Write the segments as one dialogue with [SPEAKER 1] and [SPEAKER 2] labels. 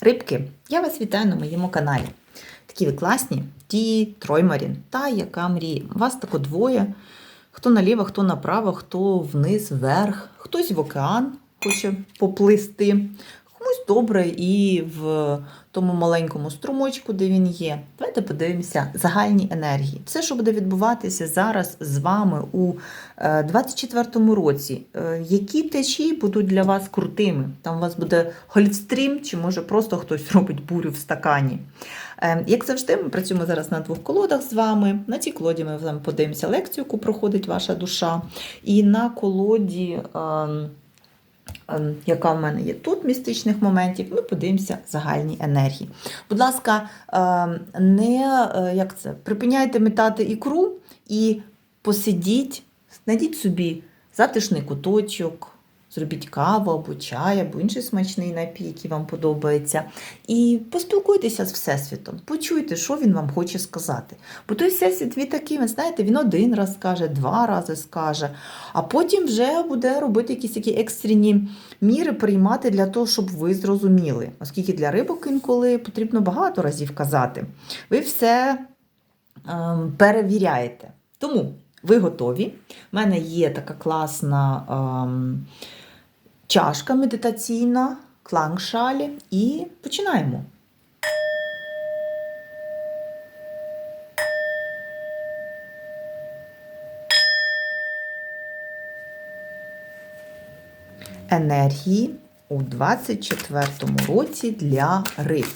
[SPEAKER 1] Рибки, я вас вітаю на моєму каналі. Такі ви класні, ті Троймарін та яка мріє. Вас тако двоє. Хто наліво, хто направо, хто вниз, вверх, хтось в океан хоче поплисти, добре і в тому маленькому струмочку, де він є. Давайте подивимося загальні енергії. Все, що буде відбуватися зараз з вами у 24-му році. Е, Які течії будуть для вас крутими? Там у вас буде гольфстрім, чи може просто хтось робить бурю в стакані. Е, Як завжди, ми працюємо зараз на двох колодах з вами. На цій колоді ми з вами подивимося лекцію, яку проходить ваша душа. І на колоді. Ем, яка в мене є тут містичних моментів, ми подивимося загальні енергії. Будь ласка, ем, не е, як це, припиняйте метати ікру і посидіть, знайдіть собі затишний куточок, зробіть каву або чай, або інший смачний напій, який вам подобається. І поспілкуйтеся з Всесвітом, почуйте, що він вам хоче сказати. Бо той Всесвіт він такий, ви знаєте, він один раз скаже, два рази скаже, а потім вже буде робити якісь такі екстрені міри приймати для того, щоб ви зрозуміли. Оскільки для рибок інколи потрібно багато разів казати. Ви все ем, перевіряєте. Тому ви готові. У мене є така класна ем, чашка медитаційна, клангшалі, і починаємо. енергії у 24-му році для риб.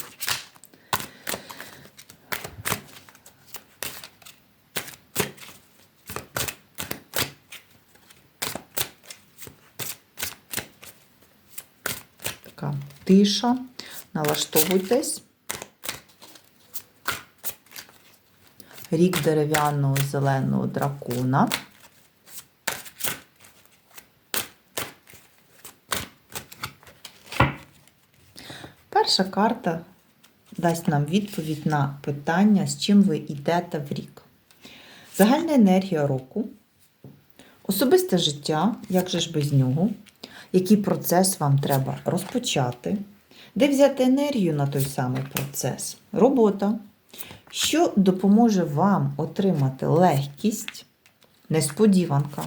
[SPEAKER 1] Така тиша. Налаштовуйтесь. Рік дерев'яного зеленого дракона. Перша карта дасть нам відповідь на питання, з чим ви йдете в рік. Загальна енергія року, особисте життя, як же ж без нього, який процес вам треба розпочати, де взяти енергію на той самий процес, робота, що допоможе вам отримати легкість, несподіванка.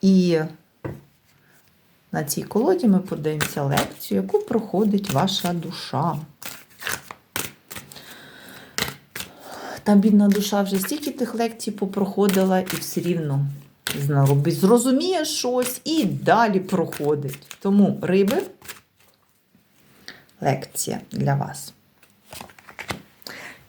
[SPEAKER 1] І на цій колоді ми подивимося лекцію, яку проходить ваша душа. Та бідна душа вже стільки тих лекцій попроходила і все рівно зрозуміє щось і далі проходить. Тому риби лекція для вас.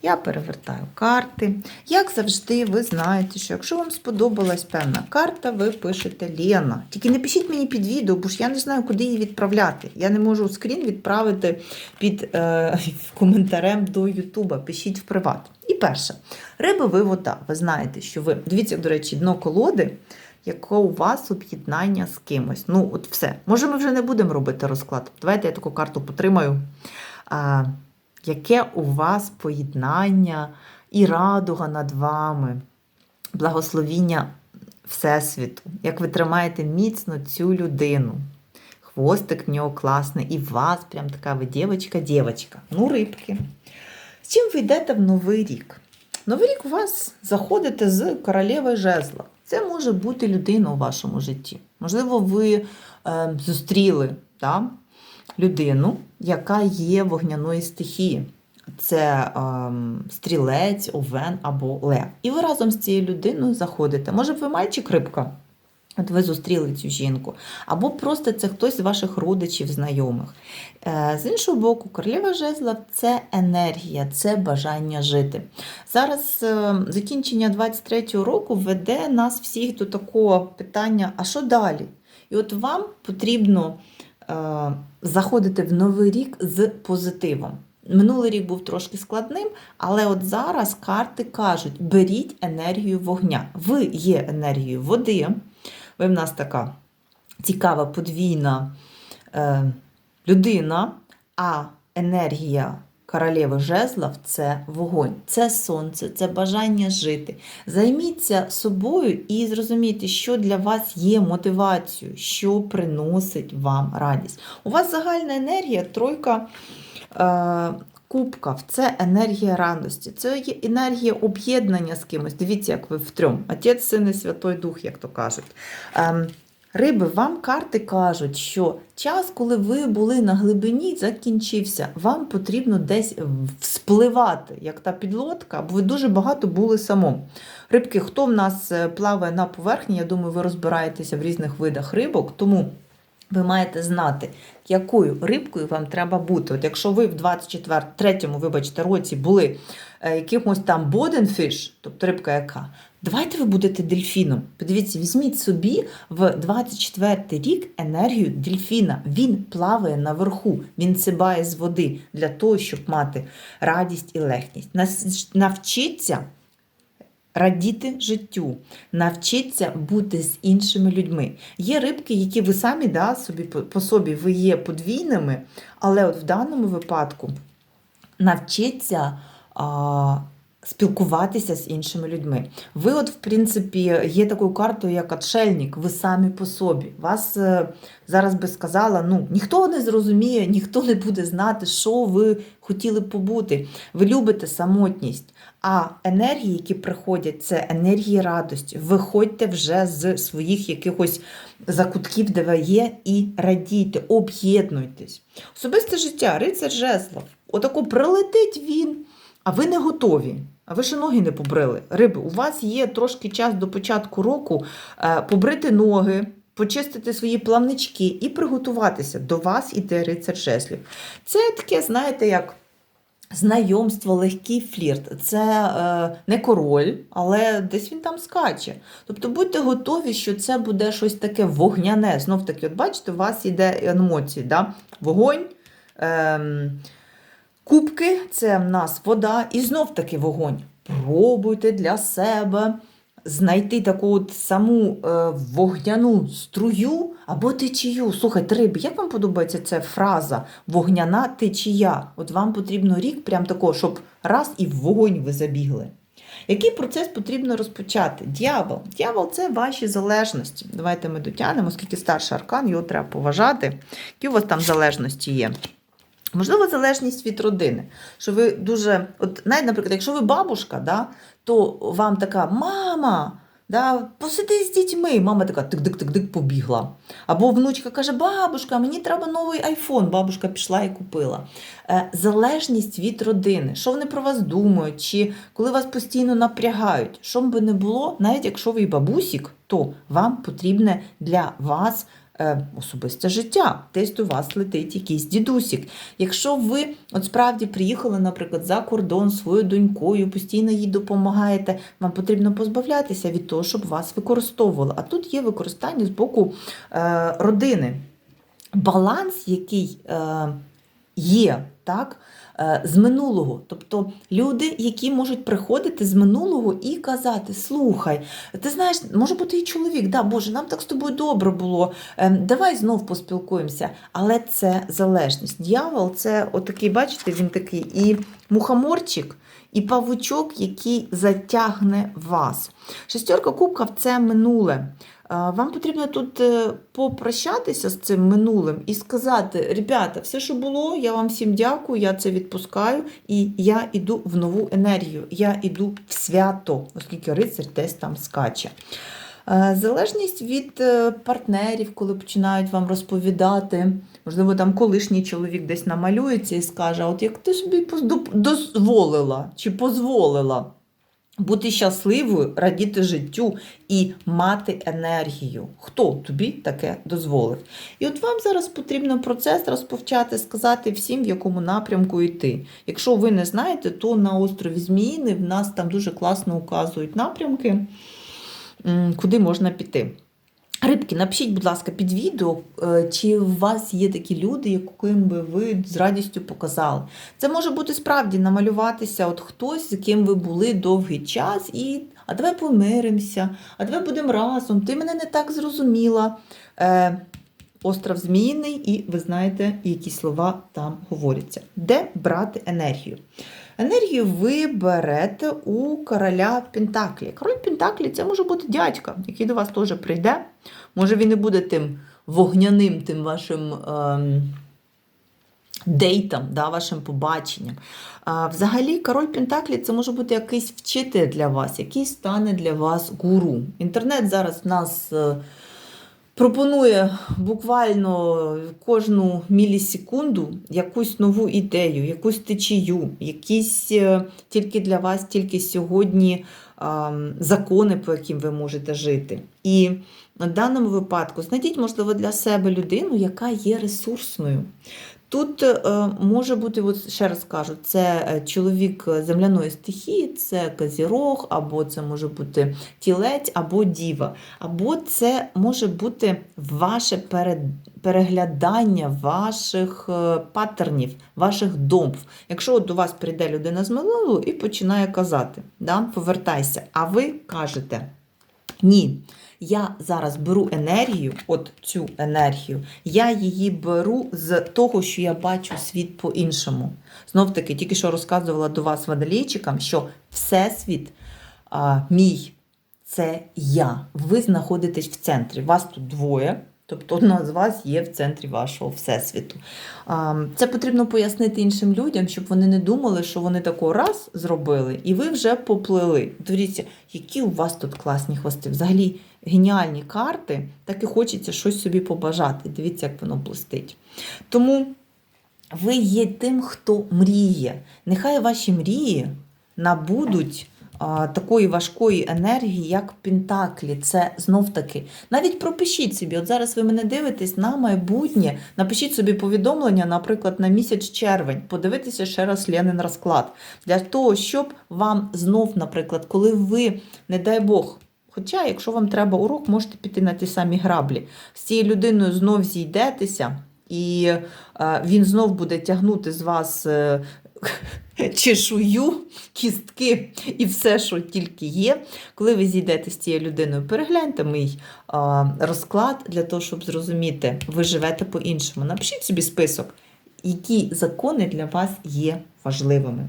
[SPEAKER 1] Я перевертаю карти. Як завжди, ви знаєте, що якщо вам сподобалась певна карта, ви пишете Лена. Тільки не пишіть мені під відео, бо ж я не знаю, куди її відправляти. Я не можу скрін відправити під е, коментарем до Ютуба. Пишіть в приват. І перше, риби ви вода. Ви знаєте, що ви. Дивіться, до речі, дно колоди, яке у вас об'єднання з кимось. Ну, от все. Може, ми вже не будемо робити розклад. Давайте я таку карту потримаю. А, яке у вас поєднання і радуга над вами, благословіння Всесвіту, як ви тримаєте міцно цю людину. Хвостик в нього класний, і вас прям така ви дівчинка-дівчинка. Ну, рибки. З чим ви йдете в Новий рік? Новий рік у вас заходите з королеви жезла. Це може бути людина у вашому житті. Можливо, ви е, зустріли да, людину, яка є вогняної стихії. Це е, стрілець, овен або лев. І ви разом з цією людиною заходите. Може, ви мальчик рибка? От ви зустріли цю жінку, або просто це хтось з ваших родичів, знайомих. Е, З іншого боку, королева жезла це енергія, це бажання жити. Зараз е, закінчення 23-го року веде нас всіх до такого питання: а що далі? І от вам потрібно е, заходити в новий рік з позитивом. Минулий рік був трошки складним, але от зараз карти кажуть: беріть енергію вогня. Ви є енергією води. Ви в нас така цікава подвійна е, людина, а енергія королеви жезлов це вогонь, це сонце, це бажання жити. Займіться собою і зрозумійте, що для вас є мотивацією, що приносить вам радість. У вас загальна енергія, тройка. Е- Кубків – це енергія радості, це є енергія об'єднання з кимось. Дивіться, як ви втрьом. Отець, син і Святой Дух, як то кажуть. Ем, Риби, вам карти кажуть, що час, коли ви були на глибині, закінчився. Вам потрібно десь вспливати, як та підлодка, бо ви дуже багато були самому. Рибки, хто в нас е, плаває на поверхні, я думаю, ви розбираєтеся в різних видах рибок, тому ви маєте знати, якою рибкою вам треба бути. От якщо ви в 24-му, вибачте, році були е, якимось там боденфіш, тобто рибка яка, давайте ви будете дельфіном. Подивіться, візьміть собі в 24-й рік енергію дельфіна. Він плаває наверху, він цибає з води для того, щоб мати радість і легкість. Навчіться радіти життю, навчіться бути з іншими людьми. Є рибки, які ви самі да, собі по, собі ви є подвійними, але от в даному випадку навчіться спілкуватися з іншими людьми. Ви, от, в принципі, є такою картою, як отшельник, ви самі по собі. Вас е, зараз би сказала, ну, ніхто не зрозуміє, ніхто не буде знати, що ви хотіли побути. Ви любите самотність. А енергії, які приходять, це енергії радості. Виходьте вже з своїх якихось закутків, де ви є, і радійте, об'єднуйтесь. Особисте життя, рицар жезлов. Отако прилетить він, а ви не готові. А ви ще ноги не побрили. Риби, у вас є трошки час до початку року е, побрити ноги, почистити свої плавнички і приготуватися. До вас іде рицар жезлів. Це таке, знаєте, як. Знайомство, легкий флірт. Це е, не король, але десь він там скаче. Тобто будьте готові, що це буде щось таке вогняне. Знов таки, от бачите, у вас йде емоції. Да? Вогонь, ем, кубки це в нас вода, і знов таки вогонь. Пробуйте для себе знайти таку от саму е, вогняну струю або течію. Слухайте, риби, як вам подобається ця фраза вогняна течія? От вам потрібно рік прям такого, щоб раз і в вогонь ви забігли. Який процес потрібно розпочати? Д'явол. Д'явол це ваші залежності. Давайте ми дотягнемо, оскільки старший аркан, його треба поважати. Які у вас там залежності є? Можливо, залежність від родини. Що ви дуже, от навіть, наприклад, якщо ви бабушка, да, то вам така мама, да, посиди з дітьми. Мама така тик-дик-тик-дик побігла. Або внучка каже: Бабушка, мені треба новий айфон. Бабушка пішла і купила. Е, залежність від родини, що вони про вас думають, чи коли вас постійно напрягають, що б не було, навіть якщо ви бабусік, то вам потрібне для вас особисте життя. Десь до вас летить якийсь дідусік. Якщо ви от справді приїхали, наприклад, за кордон своєю донькою, постійно їй допомагаєте, вам потрібно позбавлятися від того, щоб вас використовували. А тут є використання з боку е, родини. Баланс, який е, є, так? Е, З минулого, тобто люди, які можуть приходити з минулого і казати: слухай, ти знаєш, може бути і чоловік, да, Боже, нам так з тобою добре було. ем, Давай знов поспілкуємося. Але це залежність. Д'явол це отакий, бачите, він такий і мухоморчик, і павучок, який затягне вас. Шестерка кубків це минуле. Вам потрібно тут е, попрощатися з цим минулим і сказати: ребята, все, що було, я вам всім дякую, я це відпускаю, і я йду в нову енергію, я йду в свято, оскільки рицар десь там скаче. Е, Залежність від е, партнерів, коли починають вам розповідати, можливо, там колишній чоловік десь намалюється і скаже: от як ти собі дозволила чи позволила бути щасливою, радіти життю і мати енергію. Хто тобі таке дозволив? І от вам зараз потрібно процес розпочати, сказати всім, в якому напрямку йти. Якщо ви не знаєте, то на острові Зміїни в нас там дуже класно указують напрямки, куди можна піти. Рибки, напишіть, будь ласка, під відео, е, чи у вас є такі люди, яким би ви з радістю показали. Це може бути справді намалюватися от хтось, з яким ви були довгий час, і а давай помиримося, а давай будемо разом, ти мене не так зрозуміла. Е, остров Зміїний, і ви знаєте, які слова там говоряться. Де брати енергію? Енергію ви берете у короля Пентаклі. Король Пентаклі це може бути дядька, який до вас теж прийде. Може, він і буде тим вогняним, тим вашим. Ем, дейтом, да, вашим побаченням. А, взагалі, король Пентаклі це може бути якийсь вчитель для вас, який стане для вас гуру. Інтернет зараз в нас е, пропонує буквально кожну мілісекунду якусь нову ідею, якусь течію, якісь е, тільки для вас, тільки сьогодні закони, по яким ви можете жити. І в даному випадку знайдіть, можливо, для себе людину, яка є ресурсною. Тут е, може бути, от ще раз кажу, це е, чоловік земляної стихії, це казірог, або це може бути тілець, або діва, або це може бути ваше переглядання ваших е, паттернів, ваших домб. Якщо от до вас прийде людина з минулого і починає казати, да, повертайся, а ви кажете ні. Я зараз беру енергію, от цю енергію, я її беру з того, що я бачу світ по-іншому. Знов таки, тільки що розказувала до вас водолійчикам, що Всесвіт а, мій це я. Ви знаходитесь в центрі. Вас тут двоє. Тобто одна з вас є в центрі вашого всесвіту. Це потрібно пояснити іншим людям, щоб вони не думали, що вони тако раз зробили, і ви вже поплили. Дивіться, які у вас тут класні хвости. Взагалі геніальні карти, так і хочеться щось собі побажати. Дивіться, як воно блистить. Тому ви є тим, хто мріє. Нехай ваші мрії набудуть такої важкої енергії, як Пентаклі. Це знов таки. Навіть пропишіть собі, от зараз ви мене дивитесь на майбутнє. Напишіть собі повідомлення, наприклад, на місяць червень, подивитися ще раз Ленин розклад. Для того, щоб вам знов, наприклад, коли ви, не дай Бог, Хоча, якщо вам треба урок, можете піти на ті самі граблі. З цією людиною знов зійдетеся, і е, він знов буде тягнути з вас е, чешую, кістки і все, що тільки є. Коли ви зійдете з цією людиною, перегляньте мій е, розклад для того, щоб зрозуміти, ви живете по-іншому. Напишіть собі список, які закони для вас є важливими.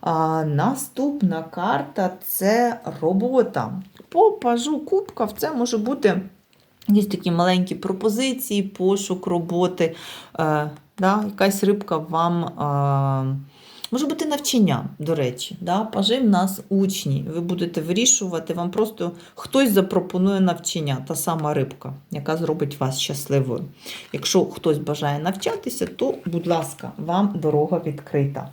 [SPEAKER 1] А Наступна карта це робота. По пажу кубків це може бути якісь такі маленькі пропозиції, пошук роботи. Е, да, Якась рибка вам. Е, Може бути навчання, до речі. Да? Пажи в нас учні. Ви будете вирішувати, вам просто хтось запропонує навчання, та сама рибка, яка зробить вас щасливою. Якщо хтось бажає навчатися, то, будь ласка, вам дорога відкрита.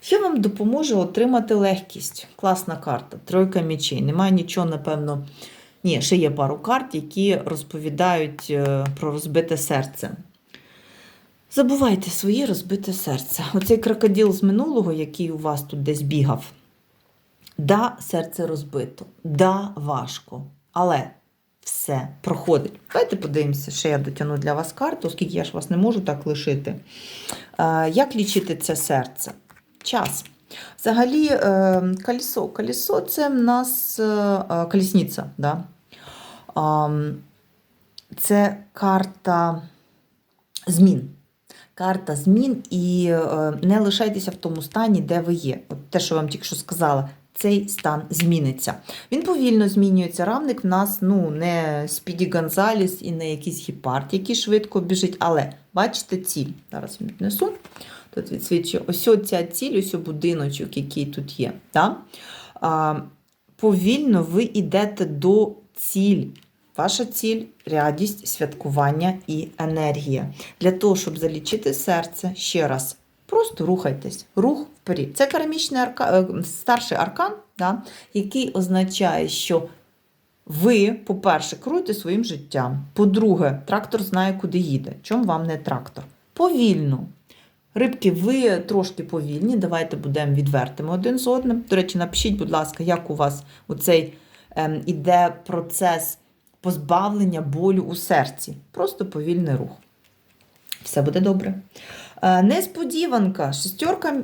[SPEAKER 1] Що вам допоможе отримати легкість? Класна карта, тройка мічей. Немає нічого, напевно. Ні, ще є пару карт, які розповідають е, про розбите серце. Забувайте своє розбите серце. Оцей крокодил з минулого, який у вас тут десь бігав. Да, серце розбито, да, важко, але все проходить. Давайте подивимося, ще я дотягну для вас карту, оскільки я ж вас не можу так лишити. Е, Як лічити це серце? Час. Взагалі, е, колесо. Колесо це в нас е, колісниця. Да? Це карта змін. Карта змін і е, не лишайтеся в тому стані, де ви є. От те, що я вам тільки що сказала, цей стан зміниться. Він повільно змінюється. Равник в нас ну, не Спіді Гонзаліс і не якийсь гіпард, який швидко біжить, але бачите ціль. Зараз віднесу. Тут відсвічує ось ця ціль, ось будиночок, який тут є. Да? А, Повільно ви йдете до цілі. Ваша ціль радість, святкування і енергія. Для того, щоб залічити серце, ще раз, просто рухайтесь, рух вперед. Це кармічний арка... е, старший аркан, да, який означає, що ви, по-перше, керуєте своїм життям. По-друге, трактор знає, куди їде. Чому вам не трактор? Повільно. Рибки, ви трошки повільні, давайте будемо відвертими один з одним. До речі, напишіть, будь ласка, як у вас оцей ем, іде процес позбавлення болю у серці. Просто повільний рух. Все буде добре. Е, несподіванка, шестерка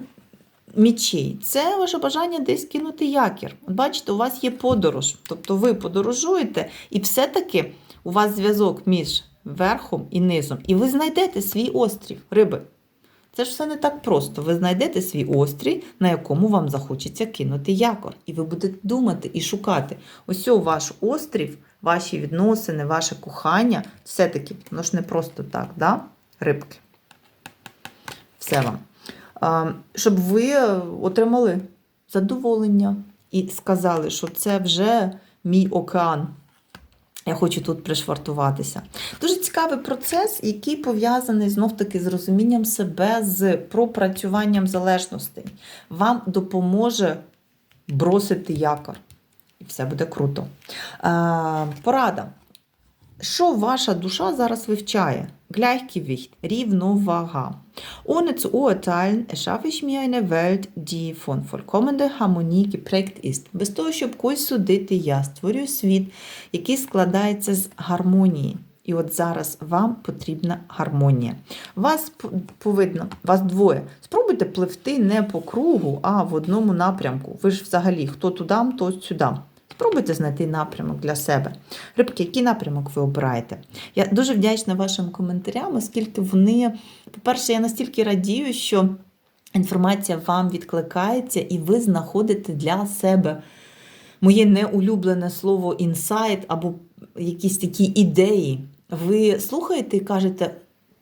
[SPEAKER 1] мічей. Це ваше бажання десь кинути якір. Бачите, у вас є подорож. Тобто ви подорожуєте, і все-таки у вас зв'язок між верхом і низом. І ви знайдете свій острів, риби. Це ж все не так просто. Ви знайдете свій острів, на якому вам захочеться кинути якор. І ви будете думати і шукати. Ось ваш острів, ваші відносини, ваше кохання. Все-таки, воно ж не просто так, да? рибки. Все вам. Щоб ви отримали задоволення і сказали, що це вже мій океан. Я хочу тут пришвартуватися. Дуже цікавий процес, який пов'язаний знов-таки з розумінням себе, з пропрацюванням залежностей. Вам допоможе бросити якор. І все буде круто. Е, порада. Що ваша душа зараз вивчає? Gleichgewicht, рівновага. Ohne zu urteilen, erschaffe ich mir eine Welt, die von vollkommener Harmonie geprägt ist. Без того, щоб когось судити, я створюю світ, який складається з гармонії. І от зараз вам потрібна гармонія. Вас повинно, вас двоє. Спробуйте пливти не по кругу, а в одному напрямку. Ви ж взагалі хто туди, то сюди. Спробуйте знайти напрямок для себе. Рибки, який напрямок ви обираєте? Я дуже вдячна вашим коментарям, оскільки вони, по-перше, я настільки радію, що інформація вам відкликається, і ви знаходите для себе моє неулюблене слово інсайт або якісь такі ідеї. Ви слухаєте і кажете: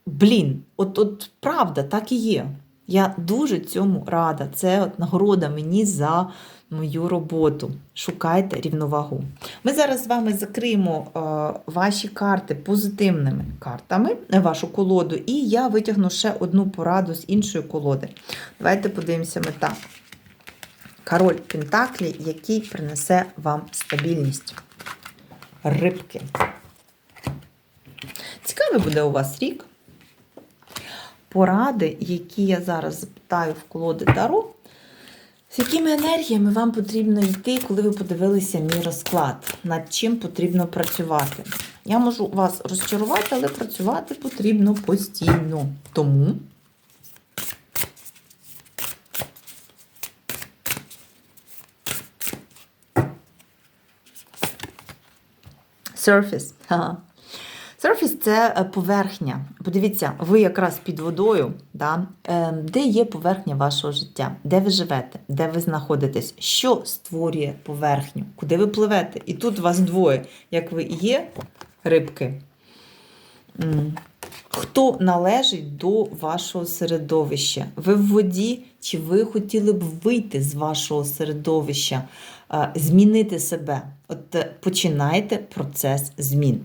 [SPEAKER 1] блін, от, от правда, так і є. Я дуже цьому рада. Це от нагорода мені за мою роботу. Шукайте рівновагу. Ми зараз з вами закриємо е, ваші карти позитивними картами, вашу колоду, і я витягну ще одну пораду з іншої колоди. Давайте подивимося мета. Король Пентаклі, який принесе вам стабільність. Рибки. Цікавий буде у вас рік. Поради, які я зараз запитаю в колоди Таро, з якими енергіями вам потрібно йти, коли ви подивилися мій розклад, над чим потрібно працювати. Я можу вас розчарувати, але працювати потрібно постійно. Тому Surface. Surface – це е, поверхня. Подивіться, ви якраз під водою, да? е, де є поверхня вашого життя, де ви живете, де ви знаходитесь, що створює поверхню, куди ви пливете. І тут вас двоє, як ви є, рибки. Хто належить до вашого середовища? Ви в воді, чи ви хотіли б вийти з вашого середовища, е, змінити себе? От е, починайте процес змін.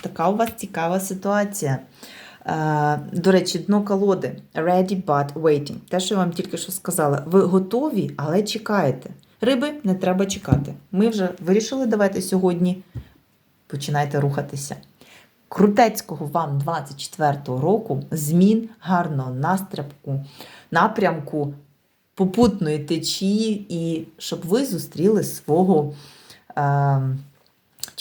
[SPEAKER 1] Така у вас цікава ситуація. Е, До речі, дно колоди. Ready but waiting. Те, що я вам тільки що сказала. Ви готові, але чекаєте. Риби не треба чекати. Ми вже вирішили, давайте сьогодні починайте рухатися. Крутецького вам 24-го року змін, гарного настряпку, напрямку, попутної течії, і щоб ви зустріли свого е,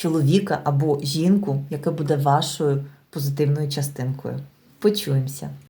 [SPEAKER 1] чоловіка або жінку, яка буде вашою позитивною частинкою. Почуємося!